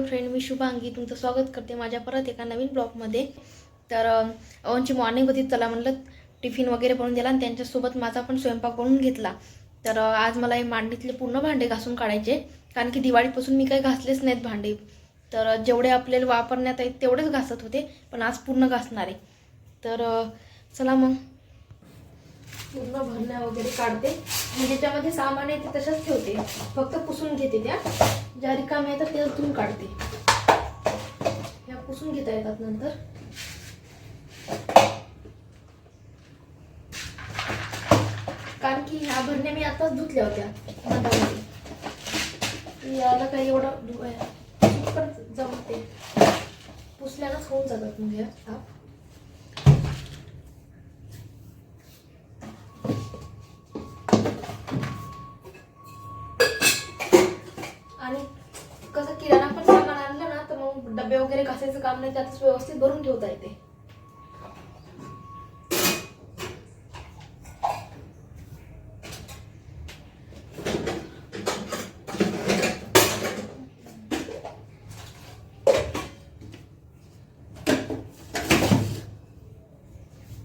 Hello friend मी शुभांगी तुमचं स्वागत करते माझ्या परत एका नवीन ब्लॉगमध्ये. तर ओनची मॉर्निंग होती. चला म्हणलं टिफिन वगैरे बनवून दिला आणि त्यांच्यासोबत माझा पण स्वयंपाक बनवून घेतला. तर आज मला हे मांडीतले पूर्ण भांडे घासून काढायचे कारण की दिवाळीपासून मी काही घासलेच नाहीत भांडे. तर जेवढे आपल्याला वापरण्यात आहेत तेवढेच घासत होते पण आज पूर्ण घासणार आहे. तर चला मग. पूर्ण भरण्या वगैरे काढते. आणि ज्याच्यामध्ये सामान आहे ते तशाच ठेवते. फक्त पुसून घेते त्या. ज्या रिकाम्या येतात त्या धुवून काढते. ह्या पुसून घेता येतात नंतर. कारण की ह्या भरण्या मी आताच धुतल्या होत्या मधामध्ये. याला काही एवढं धुवायला पण जमते. पुसल्यानंच होऊन जातात मग ह्या डबे वगैरे घासायचं काम नाही त्यातच व्यवस्थित भरून ठेवता येते.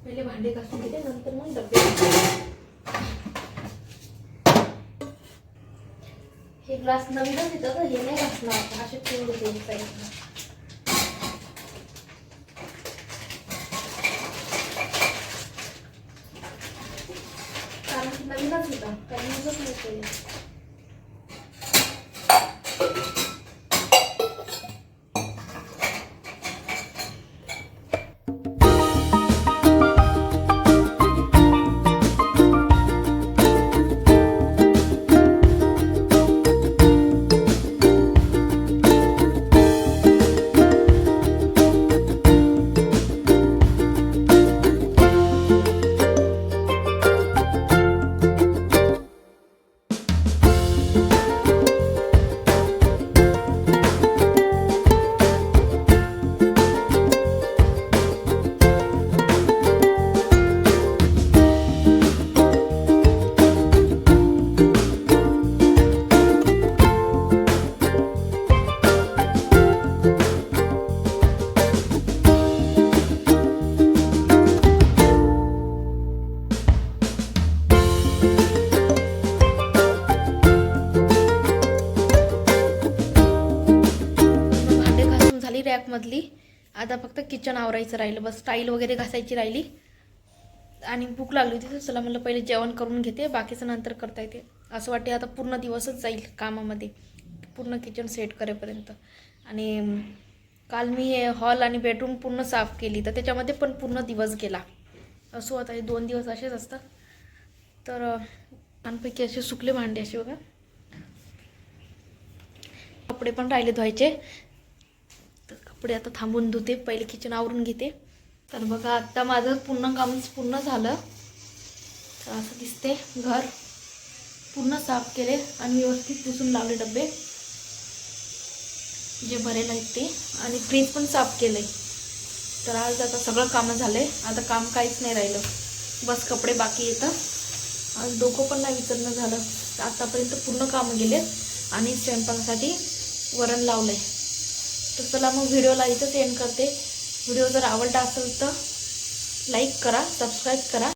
पहिले भांडे घासून घेते नंतर मग डबे हे ग्लास नवीनच येतं तर हे नाही घासणार असे ठेवून देते साईडला कारण की नवीनच होता आता फक्त किचन आवरायचं राहिलं. बस टाईल वगैरे घासायची राहिली. आणि भूक लागली होती तर चला म्हणलं पहिले जेवण करून घेते. बाकीचं नंतर करता येते. असं वाटते आता पूर्ण दिवसच जाईल कामामध्ये. पूर्ण किचन सेट करेपर्यंत. आणि काल मी हे हॉल आणि बेडरूम पूर्ण साफ केली तर त्याच्यामध्ये पण पूर्ण दिवस गेला. असं होतं हे दोन दिवस असेच असतात. तर अं, छानपैकी असे सुकले भांडे असे बघा. कपडे पण राहिले धुवायचे. कपडे आता थांबून धुते पहिले किचन आवरून घेते. तर बघा आत्ता माझं पूर्ण काम पूर्ण झालं. तर असं दिसते घर पूर्ण साफ केले आणि व्यवस्थित पुसून लावले डबे जे भरेल आहेत ते. आणि फ्रीज पण साफ केलंय. तर आज आता सगळं कामं झाले आता काम काहीच नाही राहिलं. बस कपडे बाकी येतं आणि डोकं पण नाही विचारणं झालं. आतापर्यंत पूर्ण कामं गेले आणि स्वयंपाकासाठी वरण लावलं आहे तर चला मग व्हिडिओला इथंच एंड करते. व्हिडिओ जर आवडला असेल तर लाईक करा सबस्क्राईब करा.